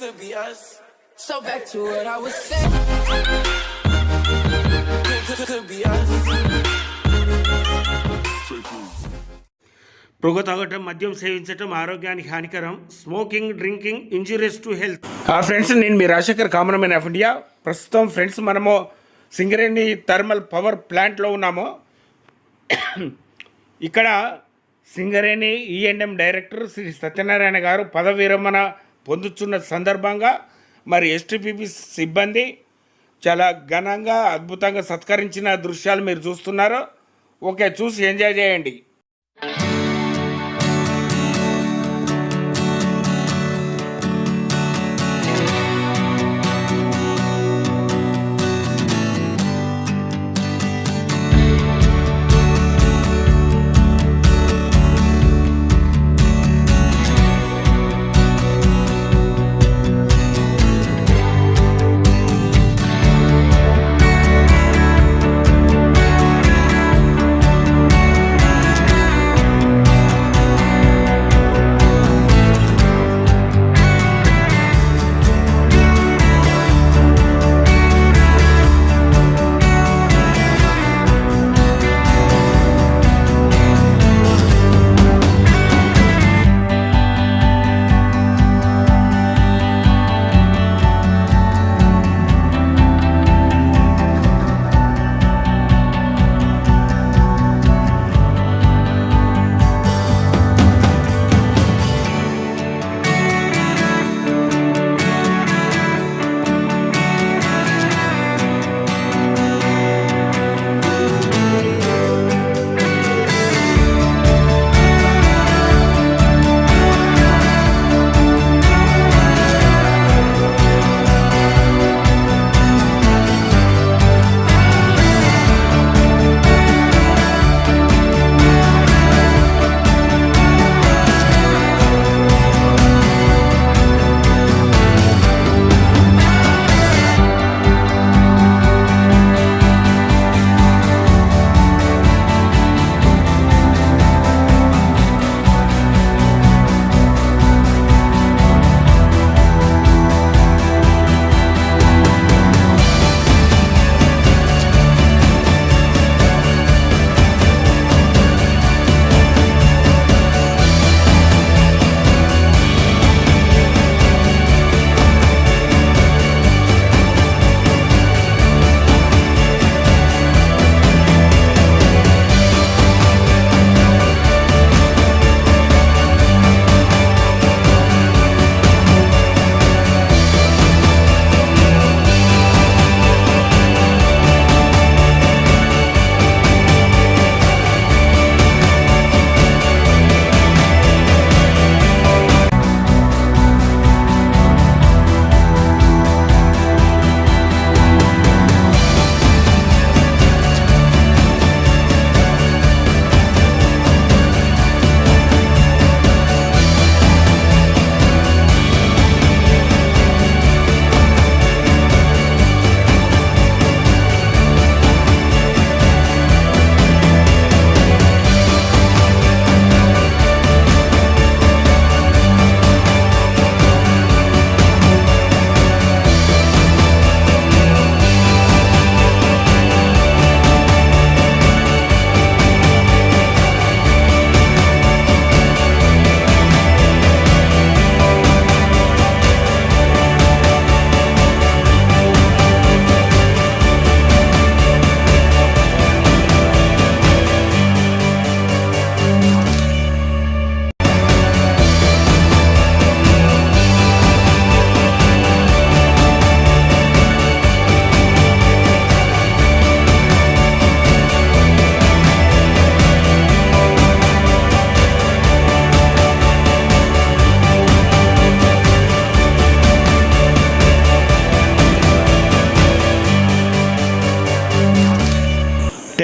Could be us. So back to what I was saying. Could, could, could be us. పొగ తాగటం మద్యం సేవించటం ఆరోగ్యానికి హానికరం smoking drinking injurious to health friends నేను మీ రాజశేఖర్ కామన్ ఆఫ్ ఇండియా ప్రస్తుతం ఫ్రెండ్స్ మనము సింగరేణి థర్మల్ పవర్ ప్లాంట్లో ఉన్నాము ఇక్కడ Singareni E and M director Shri Satyanarayana గారు పదవి విరమణ పొందుతున్న సందర్భంగా మరి ఎస్టీపీపీ సిబ్బంది చాలా ఘనంగా అద్భుతంగా సత్కరించిన దృశ్యాలు మీరు చూస్తున్నారు. ఓకే చూసి ఎంజాయ్ చేయండి.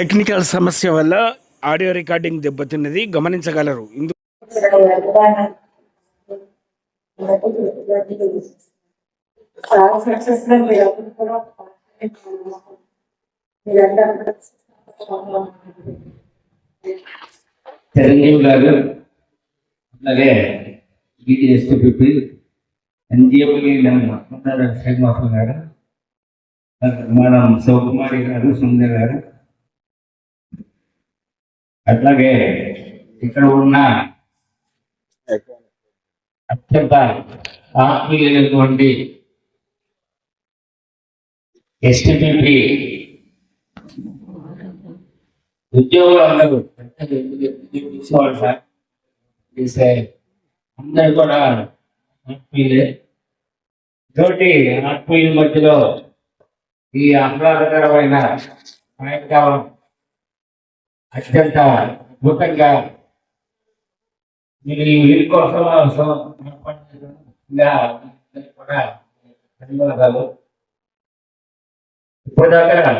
టెక్నికల్ సమస్య వల్ల ఆడియో రికార్డింగ్ దెబ్బతిన్నది గమనించగలరు. ఇందు చిరంజీవి గారు అలాగే బీటీఎస్టీపీ ఎన్జిఓకి ఉన్నారు శ్రీనివాసం గారు మనం శివకుమారి గారు సుందర్ గారు అట్లాగే ఇక్కడ ఉన్న అత్యంత ఆత్మీయులైనటువంటి ఎస్టిపి ఉద్యోగులందరూ తీసుకోవాలి సార్? తీసే అందరూ కూడా ఆత్మీయులే. తోటి ఆత్మీయుల మధ్యలో ఈ ఆహ్లాదకరమైన సాయంకాలం అత్యంత అద్భుతంగా మీరు ఈ వీరి కోసం కూడా ధన్యవాదాలు ఇప్పటిదాకా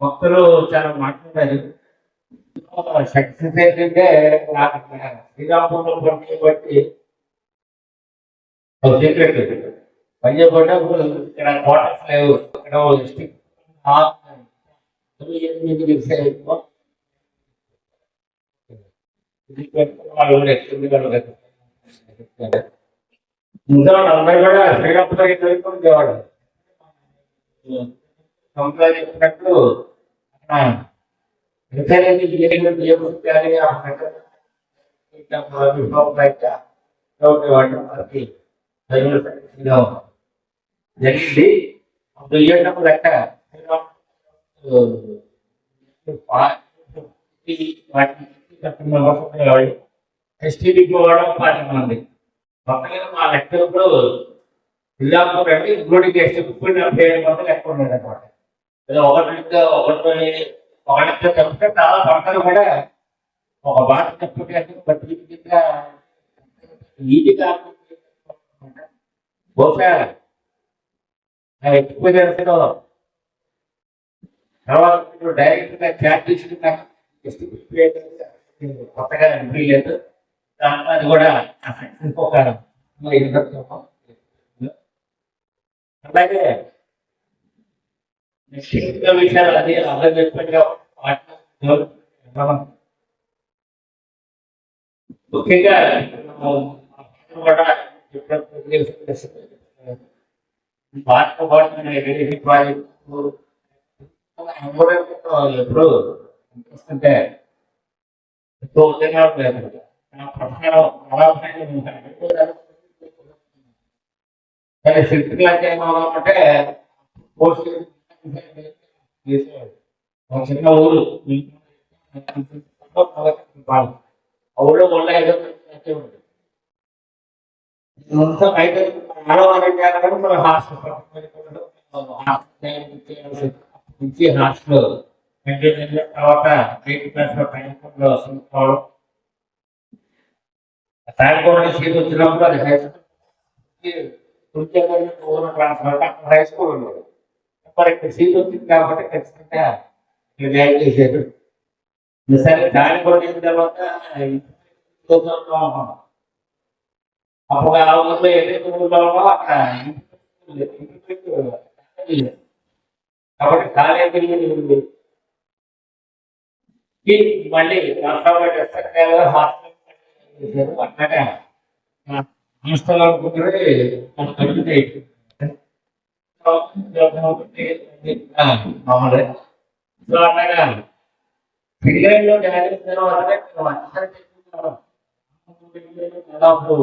భక్తులు చాలా మాట్లాడారు సక్సెస్ ఏంటంటే నాకు శ్రీరాములు బట్టి ఒక సీక్రెట్ పంజాబ్ ఇక్కడ క్వార్టర్స్ లేవు ఇక్కడ డిస్ట్రిక్ట్ ఇంకా అందరూ కూడా శ్రీరాములకి చదువుకునేవాడు సంప్రదాయం చెప్పినట్టు అక్కడ రిపేరింగ్ చేయడం ఏమవుతుంది ఆ చెప్పండి అప్పుడు ఇయ్యేటప్పుడు లెక్క ఎస్టీడీ కూడా పాఠం ఉంది పక్కన మా లెక్కప్పుడు జిల్లాపూర్ అంటే ఇంకోటికి ఎస్టీ నా పేరు మంది లెక్క ఉండేది అనమాట ఏదో ఒకటి ఒకటి ఒకటి చెప్తే చాలా పక్కన కూడా ఒక మాట చెప్పుకుంటే బట్టి ఈజీ కాకుండా బహుశా ఎక్కువ ఎక్స్పీరియన్స్ తర్వాత డైరెక్ట్గా డైరెక్ట్గా చాట్ తీసుకున్నా కొత్తగా ఎంట్రీ లేదు అది కూడా ఇంకొక అలాగే నెక్స్ట్ విషయాలు అది అర్థం చెప్పినట్టుగా ముఖ్యంగా కూడా భారత ప్రాజెక్టు ఎప్పుడు అంటే ఎక్కువ ఉద్యోగాలు లేదు నా కానీ ఒక చిన్న ఊరు. ఊళ్ళో మొన్న ఏదో మన హాస్టల్ నుంచి హాస్టల్. తర్వాత ఎయిత్ క్లాస్లో టైంలో చదువుకోవడం తాగకూడదు సీట్ వచ్చినప్పుడు అది high school transfer high school ఉండదు. మరి ఇక్కడ సీట్ వచ్చింది కాబట్టి ఖచ్చితంగా చేశారు సరే దాని కొట్టిన తర్వాత అప్పుడు ఆ ఊర్లో ఏదైతే ఊర్లో అక్కడ కాబట్టి కాలేజీ మళ్ళీ రాష్ట్రంలో హాస్టల్ అట్లాగా హాస్టల్ అనుకుంటే మనకు సో అట్లాగా పిల్లల్లో జాయిన్ దాదాపు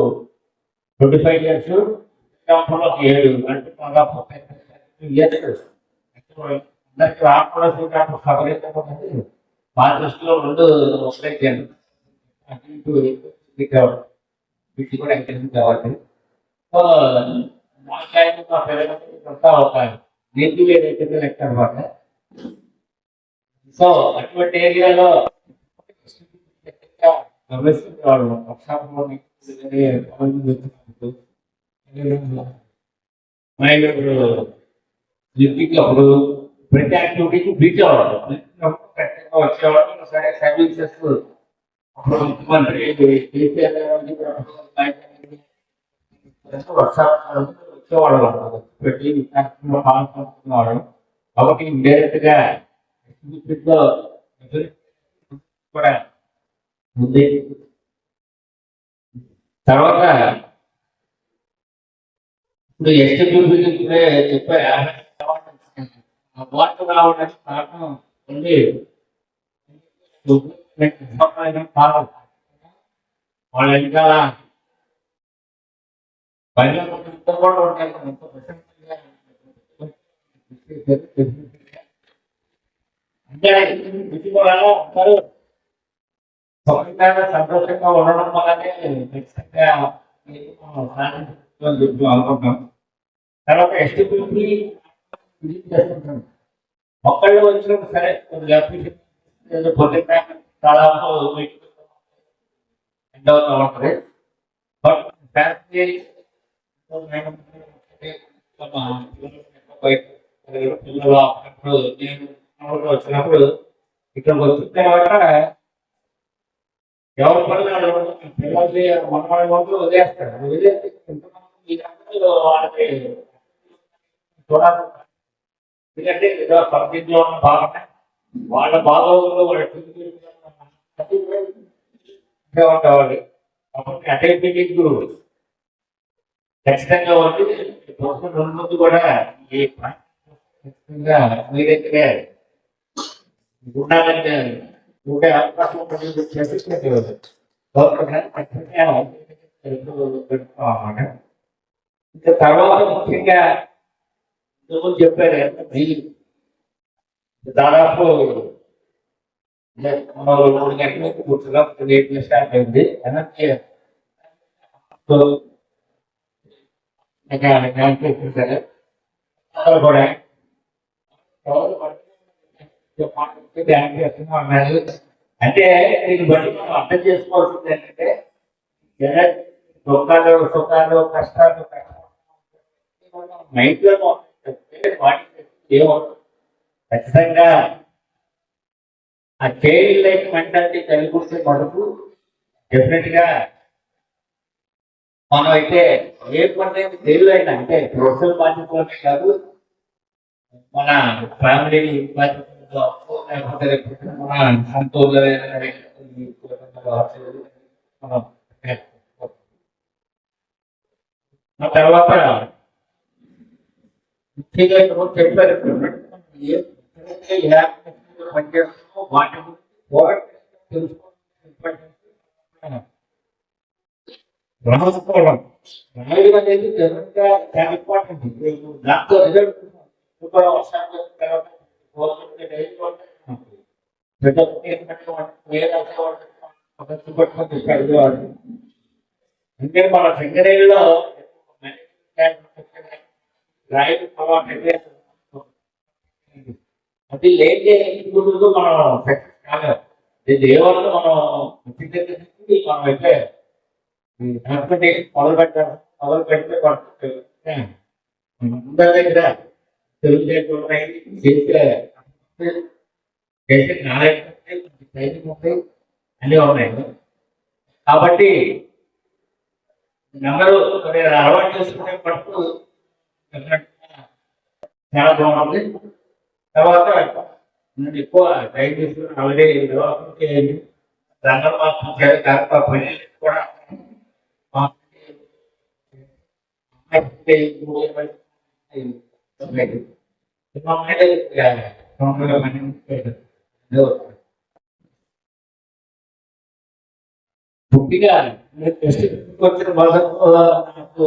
ట్వంటీ ఫైవ్ ఇయర్స్ ఏడు అంటే దాదాపు ఇయర్స్ అందరికి సవరించకపోతే మా దృష్టిలో రెండు ఒకటే వీటి కూడా ఎంకరేజ్ కావాలి? సో మా టైం మా పిల్లలంతా ఒక నేటి ఏదైతే లెక్క అనమాట? సో అటువంటి ఏరియాలో గమనిస్తుండేవాళ్ళు పక్షాపంలోని మైనర్ అప్పుడు ప్రతి యాక్టివిటీకి బ్రీచ్ అవ్వడం ఖచ్చితంగా వచ్చేవాడు సరే సర్వీసెస్ అప్పుడు కేసీఆర్ వచ్చేవాడు పెట్టి కాబట్టి డైరెక్ట్గా కూడా ఉంది తర్వాత ఇప్పుడు ఎస్టీపీ చెప్పే వాటర్ రావడానికి కారణం ఉంది వాళ్ళ వెనకాల బయట కూడా అంటే విజయవాడలో సంతోషంగా ఉండడం వల్లనే ఖచ్చితంగా అనుకుంటాం తర్వాత ఎస్టీపీ చేసుకుంటాం ఒక్కళ్ళు వచ్చినప్పుడు సరే కొద్దిగా ఏదో పొద్దున్న దాదాపు ఎండ్ అవుతూ ఉంటుంది. బట్ ఫ్యామిలీ పిల్లలు అప్పుడు నేను వచ్చినప్పుడు ఇక్కడికి వచ్చిన తర్వాత ఎవరి పనులు పిల్లల్ని వదిలేస్తే వాళ్ళకి చూడాలి. ఎందుకంటే ఏదో పరిస్థితిలో ఉన్న భాగమే వాళ్ళ బాగోగులు వాళ్ళ ఉంటావాలి కాబట్టి అటెంటిక్ గురువు ఖచ్చితంగా వచ్చి రోజు రెండు ముందు కూడా ఈ ఖచ్చితంగా మీ దగ్గరే ఉండాలంటే ఉండే అవకాశం ఉంటుంది గవర్నమెంట్ ఖచ్చితంగా ఇంకా తర్వాత ముఖ్యంగా ఇంతకుముందు చెప్పారు దాదాపు మనం మూడు గంటలకు కూర్చున్నా లేట్ స్టార్ట్ అయింది. ఎనర్జీ కూడా అంటే దీన్ని బట్టి మనం అర్థం చేసుకోవాల్సింది ఏంటంటే దుఃఖాలు సుఖాలు కష్టాలు మైండ్లో ఖచ్చితంగా ఆ చైల్డ్ లైఫ్ మెంటాలిటీ కలిగి ఉంటే మనకు డెఫినెట్గా మనం అయితే ఏ పని తెలియైనా అంటే ప్రొఫెషనల్ బాధ్యతలోనే కాదు మన ఫ్యామిలీ బాధ్యతలో లేకపోతే మన సొంతూరులో మనం తర్వాత ముఖ్యంగా చెప్పారు ఏ వాటి రాసుకోవడం. రాయడం అనేది నిజంగా ఇంపార్టెంట్ దాంతో రిజల్ట్ అంటే మన సింగరేణిలో రాయలు అది లేట్ చేయకూడదు మనం సక్సెస్ కాలేదు ఇది దేవాలయం మనం వ్యక్తిగత మనం అయితే ట్రాన్స్పోర్టేషన్ మొదలు పెట్టారు మొదలు పెడితే అందరి దగ్గర తెలుగు ఉన్నాయి చేసే చేసే నాలెడ్జ్ ట్రైనింగ్ ఉంటాయి అన్నీ ఉన్నాయి. కాబట్టి అందరూ అలవాటు చేసుకునే పట్టు చాలా బాగుంది తర్వాత ఎక్కువ టైం తీసుకుని అలాగే డెవలప్మెంట్ చేయండి రంగం మాత్రం తర్వాత పని కూడా పుట్టిగా టెస్ట్ వచ్చిన బాధ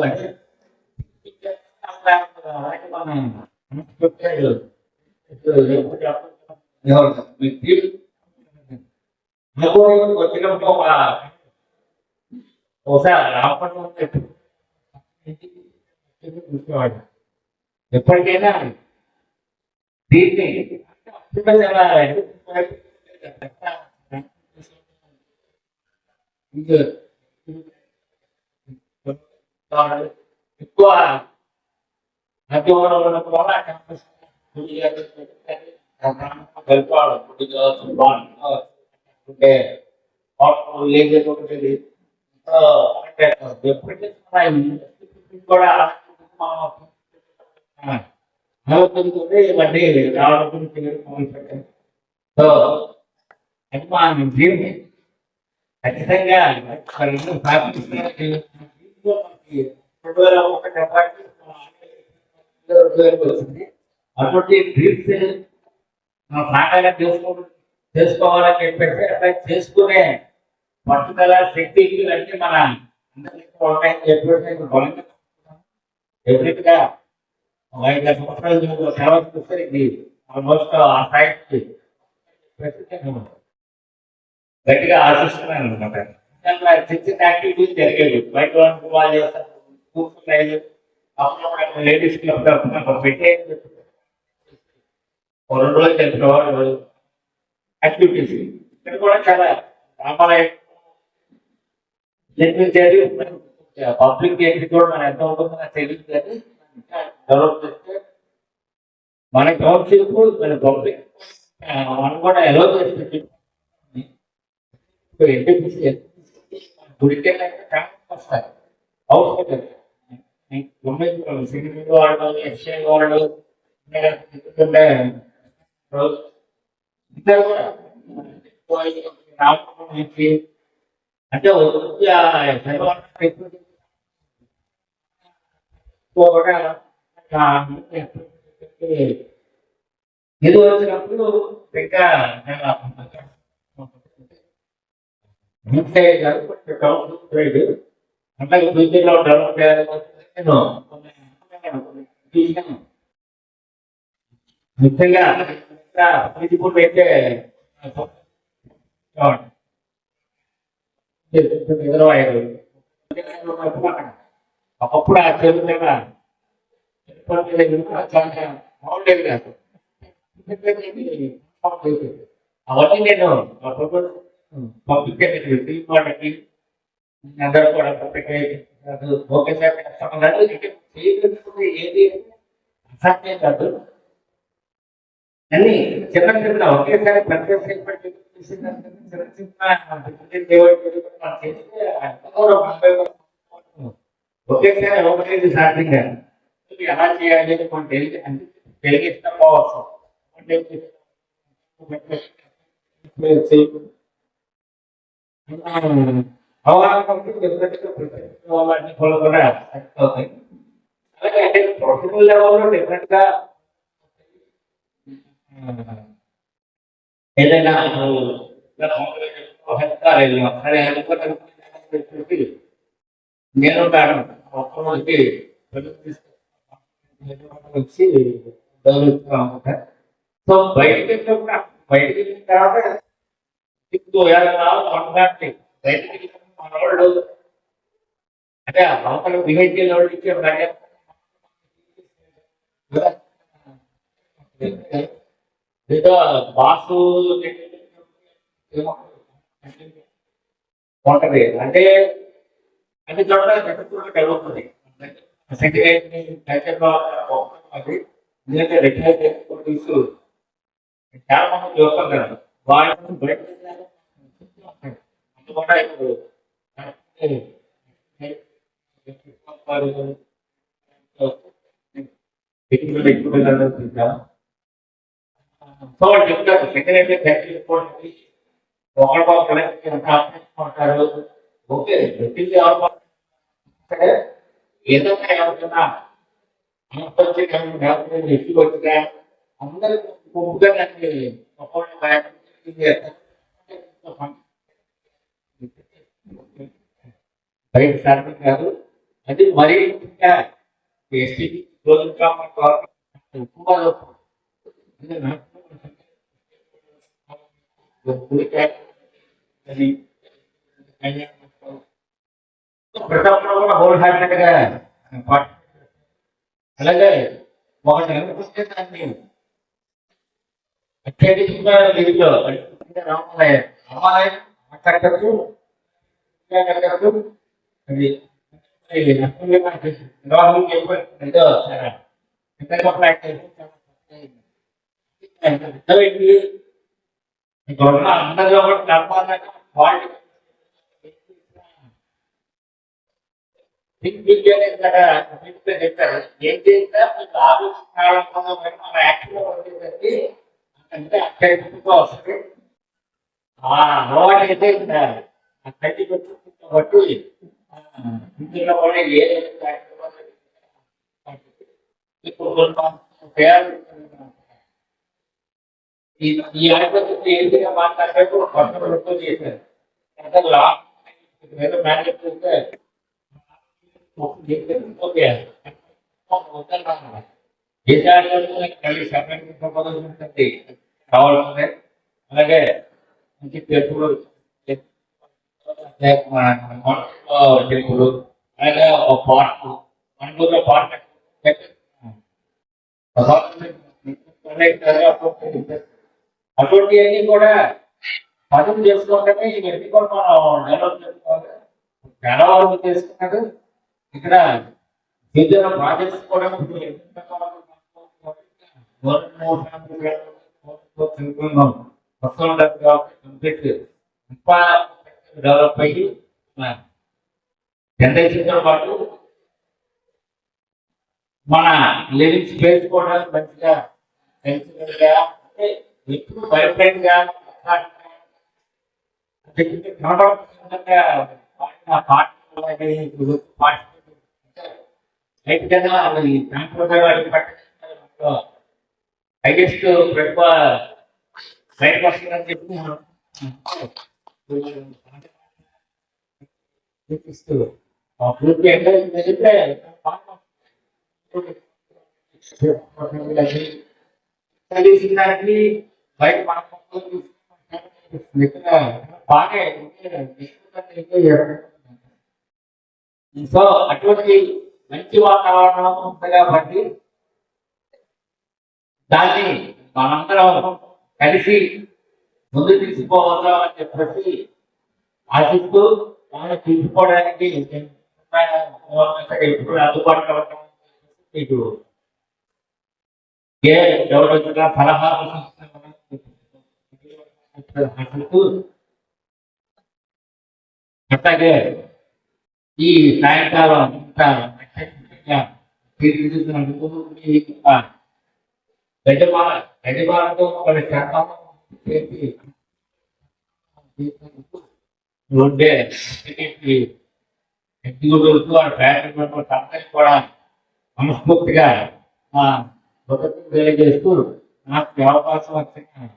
అంటే ta là cái con này được thay được từ những cái đó rồi mình tiếp nó có có cái năm câu là hồ sa là học phân công rồi để quay cái này tiếp đi chúng ta sẽ là Good. All right. Wow. మొదలు నాకు అంటే వచ్చినప్పుడు ఒక ఒకసారి రావడం చూసేవాడు ఎప్పటికైనా దీన్ని ఎక్కువ మధ్యవరం కూడా అంటే లేకపోతే కూడా నలుగుతుంది ఇవన్నీ రావడం గురించి మొదలు పెట్టాను సో అది మా జీవితం ఖచ్చితంగా మరి స్థాపించిన రెండు వేల ఒకటి వరకు వచ్చింది అటువంటి డ్రీమ్స్ మనం సాకారం చేసుకో చేసుకోవాలని చెప్పేసి అట్లా చేసుకునే పట్టుదల శక్తి అంటే మన అందరికీ చెప్పేసి బలంగా ఐదు చూస్తే ఇది ఆల్మోస్ట్ ఆ స్థాయికి గట్టిగా ఆశిస్తున్నాను అనమాట చిన్న చిన్న యాక్టివిటీస్ జరిగేవి. బయట వాళ్ళు చేస్తారు. కూర్చున్నాయి లేడీస్ క్లబ్ తరఫున పెట్టే రెండు రోజులు తెలుసుకోవాలి యాక్టివిటీస్ ఇక్కడ కూడా చాలా రామాలయం. జరిపించేది పబ్లిక్ ఏంటి కూడా మనం ఎంత ఉంటుందో నాకు తెలియదు కానీ డెవలప్ చేస్తే మన కౌన్సిల్ మన పబ్లిక్ మనం కూడా ఎలా చేస్తే గుడికి చాలా వస్తాయి. అవసరం సినిమా వాళ్ళు ఎస్ఐ వాళ్ళు ఉండే రోజు ఇద్దరు కూడా రామకుమార్ నుంచి అంటే వచ్చి ఆ శర్వాన్ని కూడా ఆ ఇది వచ్చినప్పుడు ఇంకా ముఖ్య గారు కొంచెం డెవలప్ చేయడు అట్లాగే ఫ్యూచర్లో డెవలప్ చేయాలని నేను కొన్ని తీసాను. ముఖ్యంగా ఇంకా ఇప్పుడు అయితే రిజర్వాయర్ ఒకప్పుడు ఆ చెరువు మీద బాగుండేది అవన్నీ నేను పబ్లిక్ అందరూ కూడా పబ్లిక్ ఓకే సార్ చేస్తామన్నారు చేయగలుగుతుంది ఏది అసాధ్యం కాదు అన్ని చిన్న చిన్న ఒకేసారి ప్రత్యేక చిన్న చిన్న ఒకేసారి ఒకటి సాధ్యం కాదు ఎలా చేయాలి అని మనం పోవచ్చు అంటే అవగాహన డిఫరెంట్ వాళ్ళని అవుతాయి అలాగే ప్రొఫెషనల్ లెవెల్లో డిఫరెంట్గా ఏదైనా నేను మేడం ఒక్కరోజుకి వచ్చి సో బయటకి వెళ్ళినప్పుడు బయటకి వెళ్ళిన తర్వాత ఇప్పుడు బయటకి మన వాళ్ళు అంటే లోపల బిహేవియర్ వాళ్ళు ఇచ్చే మర్యాద ఏదో బాసు ఉంటది అంటే అది చోట గట్టుకున్నట్టు కలుగుతుంది ఎందుకంటే రిటైర్ తీసుకు చాలా మంది చూస్తాం కదా వాళ్ళు బయట అందుకుండా ఇప్పుడు ఏదైనా ఎవరికైనా వచ్చి ఎక్కువ వచ్చినా అందరూ గుంపుగా నాకు ఒక్కొక్క బ్యాగ్ బయట కాదు అది మరీ ముఖ్యంగా ఎస్టీ రోజు ప్రతి ఒక్కరు కూడా. హోల్ హార్టెడ్గా అలాగే ఒకటి అనిపిస్తే దాన్ని అత్యధికంగా దీంట్లో రామాలయం కట్టచ్చు కట్టచ్చు అది అది నష్టమే మనకి వివాహం చెప్పారు ఏదో సరే ఇద్దరు ఒక అర్థమైంది ఇప్పుడున్న అందరిలో కూడా ధర్మాలకు వాళ్ళు థింక్ బిగ్ చెప్తారు ఏం చేసినా మీకు ఆలోచించాలనుకున్న మన యాక్టివ్ వచ్చేసరికి అంటే అక్కడ వస్తుంది ఆ అలవాటు అయితే ఇంకా ఆ కంటికి వచ్చింది కాబట్టి ఆ, ఇందులో కూడా ఏ ఇప్పుడు కొంత పేరు అంటే అలాగే టెంపుల్ అలాగే ఒక పార్క్ మనూరులో పార్క్ అటువంటివన్నీ కూడా పదవి చేసుకుంటే ఇవన్నీ కూడా మనం డెవలప్ చేసుకోవాలి డెవలప్ చేసుకున్నాడు ఇక్కడ విద్యుత్ ప్రాజెక్ట్స్ కూడా కంప్లీట్ ఇంకా డెవలప్ అయ్యి జనరేషన్తో పాటు మన లిరిక్స్ పేర్చుకోవడానికి మంచిగా పెంచుగా అంటే ఎప్పుడు వైబ్రెంట్గా హైయెస్ట్ ఎక్కువ బయటకు వస్తుందని చెప్పి బయట బాగా సో అటువంటి మంచి వాతావరణం ఉంది కాబట్టి దాన్ని మనందరం కలిసి ముందు తీసుకోవద్దాం అని చెప్పేసి ఆశిస్తూ ఆయన తీసుకోవడానికి ఎప్పుడు అందుబాటులో మీకు ఏ వచ్చినా సలహాలు ఆశిస్తూ అట్లాగే ఈ సాయంకాలం ఇంత తీర్చిదిద్దినందుకు యజమాన ఒక శాతం ఉండే ఎగ్జిక్యూటివ్స్ కూడా మనస్ఫూర్తిగా మొదటి తెలియజేస్తూ నాకు అవకాశం వచ్చిన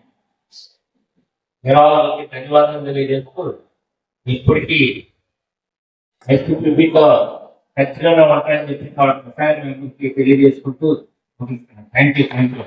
విరాళాలకి ధన్యవాదాలు తెలియజేస్తూ ఇప్పటికీ ఎస్పీపీతో ఖచ్చితంగా ఉంటాయని చెప్పి వాళ్ళ ప్రసారం తెలియజేసుకుంటూ థ్యాంక్ యూ థ్యాంక్ యూ